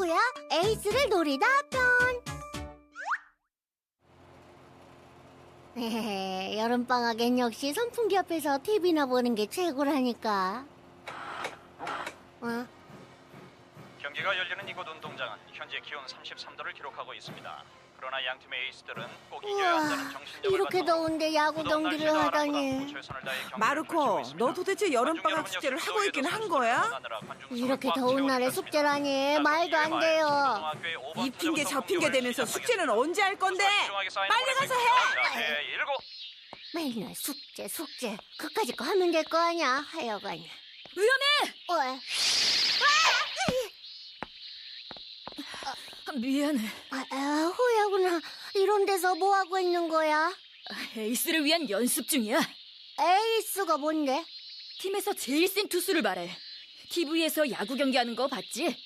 호야 에이스를 노리다 편. 여름방학엔 역시 선풍기 앞에서 TV나 보는 게 최고라니까. 어? 경기가 열리는 이곳 운동장은 현재 기온 33도를 기록하고 있습니다. 그러나 양 팀의 에이스들은 꼭 이겨야 우와, 한다는 정신력을 이렇게 더운데 야구 무더운 경기를 하다니. 알아보고 최선을 다해 경기를 마르코, 펼치고 있습니다. 너 도대체 여름방학 관중 숙제를 여러분 하고 있긴 한 거야? 응원하느라 이렇게 꽉 더운 날에 채워주셨습니다. 숙제라니 자, 말도 안 돼요. 말 고등학교의 오번 이 핑계 저 핑계 대면서 숙제는. 언제 할 건데? 빨리 가서 해! 자, 네, 일곱. 맨날 숙제 숙제 그까짓 거 하면 될 거 아니야 하여간. 위험해! 어, 미안해. 아, 아, 호야구나. 이런 데서 뭐 하고 있는 거야? 에이스를 위한 연습 중이야. 에이스가 뭔데? 팀에서 제일 센 투수를 말해. TV에서 야구 경기하는 거 봤지?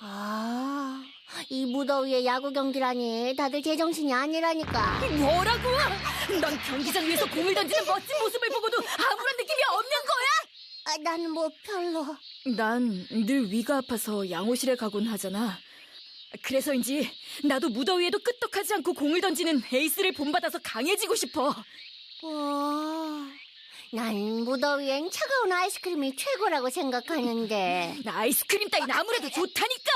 아, 이 무더위에 야구 경기라니 다들 제정신이 아니라니까. 뭐라고? 넌 경기장 위에서 공을 던지는 멋진 모습을 보고도 아무런 느낌이 없는 거야? 아, 난뭐 별로. 난 늘 위가 아파서 양호실에 가곤 하잖아. 그래서인지 나도 무더위에도 끄떡하지 않고 공을 던지는 에이스를 본받아서 강해지고 싶어. 어, 난 무더위엔 차가운 아이스크림이 최고라고 생각하는데. 나 아이스크림 따윈 아무래도 좋다니까!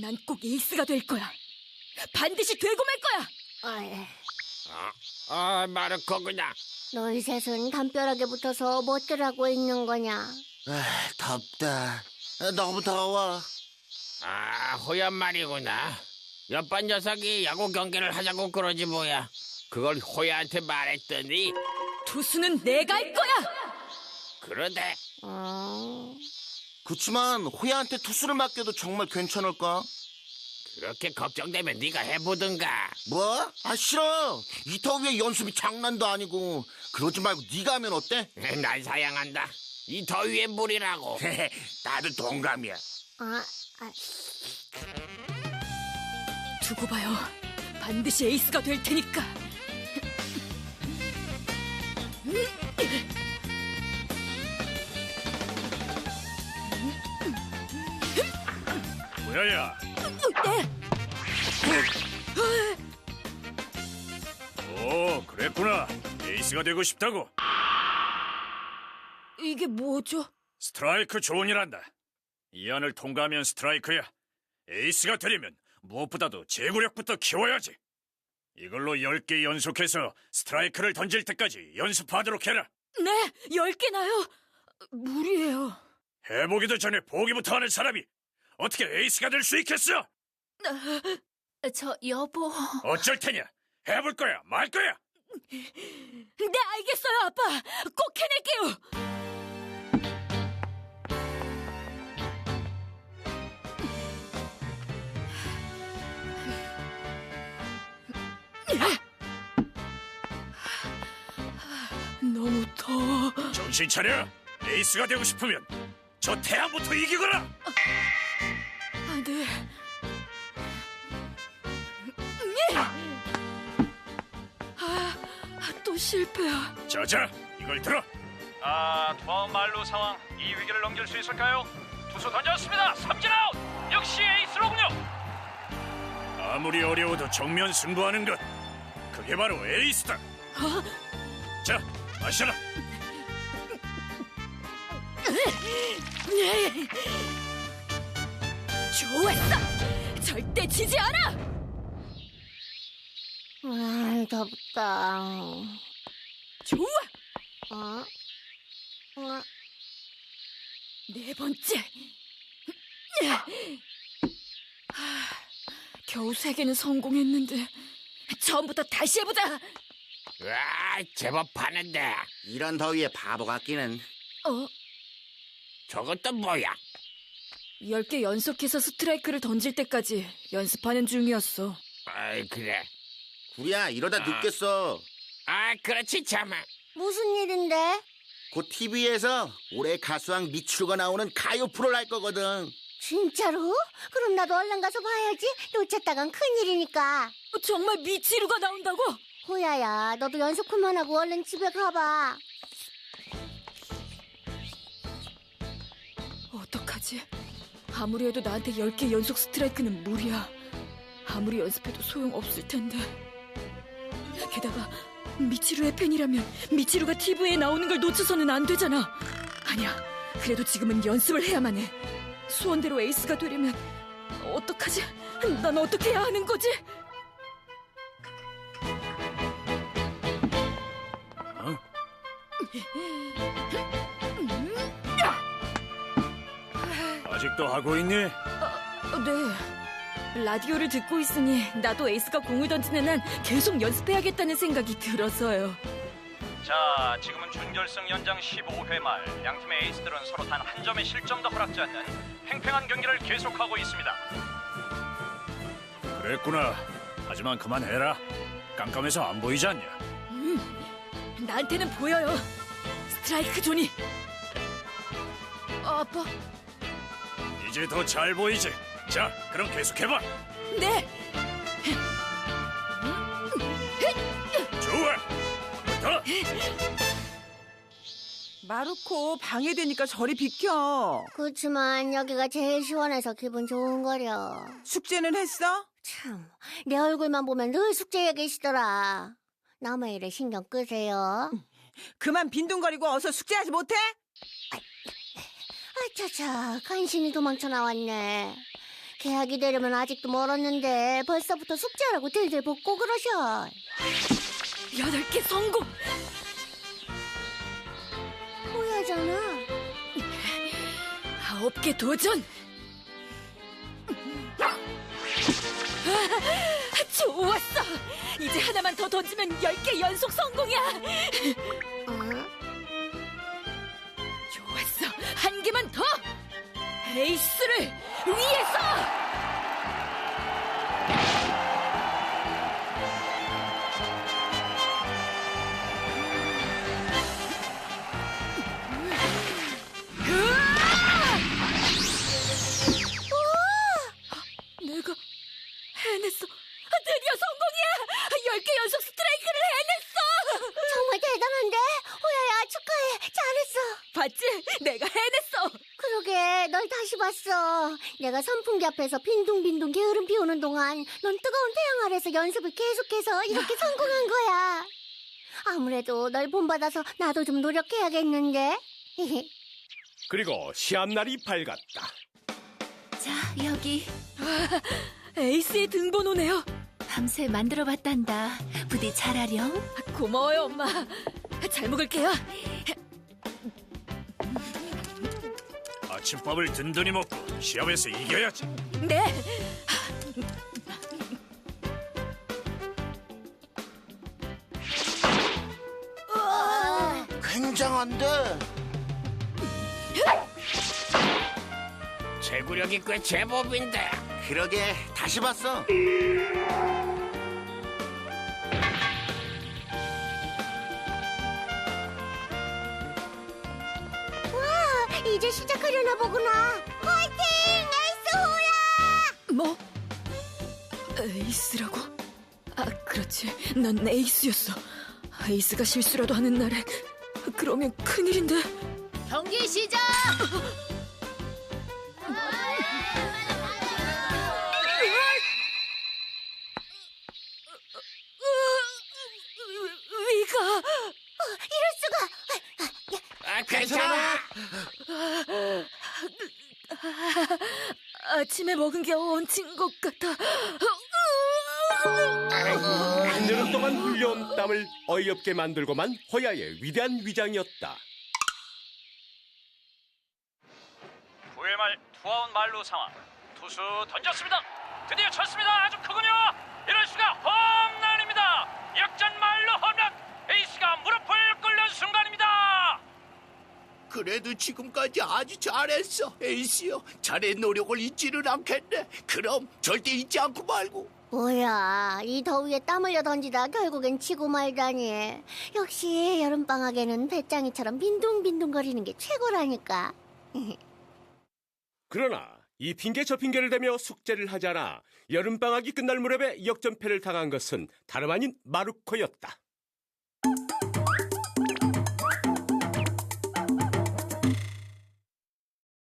난 꼭 에이스가 될 거야. 반드시 되고 말 거야! 어이, 아, 마르코 그냥. 너희 셋은 담벼락에 붙어서 뭐들 하고 있는 거냐? 아, 덥다. 아, 너무 더워. 아, 호연 말이구나. 옆반 녀석이 야구 경기를 하자고 그러지 뭐야. 그걸 호야한테 말했더니 투수는 내가 할 거야! 그러대. 어, 그치만 호야한테 투수를 맡겨도 정말 괜찮을까? 그렇게 걱정되면 네가 해보든가. 뭐? 아 싫어. 이 더위에 연습이 장난도 아니고. 그러지 말고 네가 하면 어때? 날 사양한다. 이 더위에 물이라고. 나도 동감이야. 아, 아, 두고 봐요. 반드시 에이스가 될 테니까. 뭐야야? 오, 그랬구나. 에이스가 되고 싶다고. 이게 뭐죠? 스트라이크 존이란다. 이 안을 통과하면 스트라이크야. 에이스가 되려면 무엇보다도 제구력부터 키워야지. 이걸로 10개 연속해서 스트라이크를 던질 때까지 연습하도록 해라. 네, 열 개나요? 무리예요. 해보기도 전에 보기부터 하는 사람이 어떻게 에이스가 될 수 있겠어? 저 여보. 어쩔 테냐? 해볼 거야, 말 거야? 네, 알겠어요, 아빠. 꼭 해낼게요. 너무 더워. 정신 차려. 에이스가 되고 싶으면 저 태양부터 이기거라. 아, 네. 아, 또 실패야. 자자, 이걸 들어. 아, 투아웃 말루 상황. 이 위기를 넘길 수 있을까요? 투수 던졌습니다. 삼진 아웃. 역시 에이스로군요. 아무리 어려워도 정면 승부하는 것. 그게 바로 에이스다. 자, 마셔라. 좋았어! 절대 지지 않아! 아, 덥다. 좋아! 어? 어? 네 번째. 하, 겨우 세 개는 성공했는데 처음부터 다시 해보자. 와, 제법 하는데. 이런 더위에 바보 같기는. 어? 저것도 뭐야? 열개 연속해서 스트라이크를 던질 때까지 연습하는 중이었어. 아이, 그래. 구리야 이러다 늦겠어. 아, 그렇지, 참아. 무슨 일인데? 곧 TV에서 올해 가수왕 미추루가 나오는 가요 프로를 할 거거든. 진짜로? 그럼 나도 얼른 가서 봐야지. 놓쳤다간 큰일이니까. 어, 정말 미치루가 나온다고? 호야야, 너도 연습 그만하고 얼른 집에 가봐. 어떡하지? 아무리 해도 나한테 10개 연속 스트라이크는 무리야. 아무리 연습해도 소용없을 텐데. 게다가 미치루의 팬이라면 미치루가 TV에 나오는 걸 놓쳐서는 안 되잖아. 아니야. 그래도 지금은 연습을 해야만 해. 소원대로 에이스가 되려면 어떡하지? 난 어떻게 해야 하는 거지? 아직도 하고 있니? 어, 네. 라디오를 듣고 있으니 나도 에이스가 공을 던지는 한 계속 연습해야겠다는 생각이 들어서요. 자, 지금은 준결승 연장 15회 말 양 팀의 에이스들은 서로 단 한 점의 실점도 허락지 않는 팽팽한 경기를 계속하고 있습니다. 그랬구나. 하지만 그만해라. 깜깜해서 안 보이지 않냐? 나한테는 보여요. 스트라이크 존이. 아, 아빠. 이제 더 잘 보이지? 자, 그럼 계속해봐. 네. 좋아. 더. 마르코 방해되니까 저리 비켜. 그렇지만 여기가 제일 시원해서 기분 좋은 거려. 숙제는 했어? 참, 내 얼굴만 보면 늘 숙제 얘기시더라. 남의 일에 신경 끄세요. 그만 빈둥거리고 어서 숙제하지 못해? 아차차, 간신히 도망쳐 나왔네. 계약이 되려면 아직도 멀었는데 벌써부터 숙제하라고 들들 볶고 그러셔. 여덟 개 성공. 뭐야잖아. 아홉 개 도전. 아, 좋았어. 이제 하나만 더 던지면 열 개 연속 성공이야. 어? 좋았어. 한 개만 더. 에이스를 위해서. 다시 봤어. 내가 선풍기 앞에서 빈둥빈둥 게으름 피우는 동안 넌 뜨거운 태양 아래서 연습을 계속해서 이렇게 성공한 거야. 아무래도 널 본받아서 나도 좀 노력해야겠는데? 그리고 시합날이 밝았다. 자, 여기 에이스의 등번호네요. 밤새 만들어봤단다. 부디 잘하렴. 고마워요, 엄마. 잘 먹을게요. 아침밥을 든든히 먹고 시합에서 이겨야지. 네. 굉장한데? 제구력이 꽤 제법인데. 그러게, 다시 봤어. 이제 시작하려나 보구나. 화이팅! 에이스 호야! 뭐? 에이스라고? 아, 그렇지. 난 에이스였어. 에이스가 실수라도 하는 날에 그러면 큰일인데. 경기 시작! 아침에 먹은 게 얹힌 것 같아. 한 여름 동안 흘려온 땀을 어이없게 만들고만 호야의 위대한 위장이었다. 9회 말 투아웃 말루 상황. 투수 던졌습니다. 드디어 쳤습니다. 아주 크군요. 이럴 수가 홈런입니다. 역전 말루 홈런. 에이스가 무릎을 꿇는 순간입니다. 그래도 지금까지 아주 잘했어, 에이스요. 자네 노력을 잊지는 않겠네. 그럼 절대 잊지 않고 말고. 뭐야, 이 더위에 땀 흘려 던지다 결국엔 치고 말다니. 역시 여름방학에는 배짱이처럼 빈둥빈둥거리는 게 최고라니까. 그러나 이 핑계 저 핑계를 대며 숙제를 하지 않아 여름방학이 끝날 무렵에 역전패를 당한 것은 다름 아닌 마루코였다.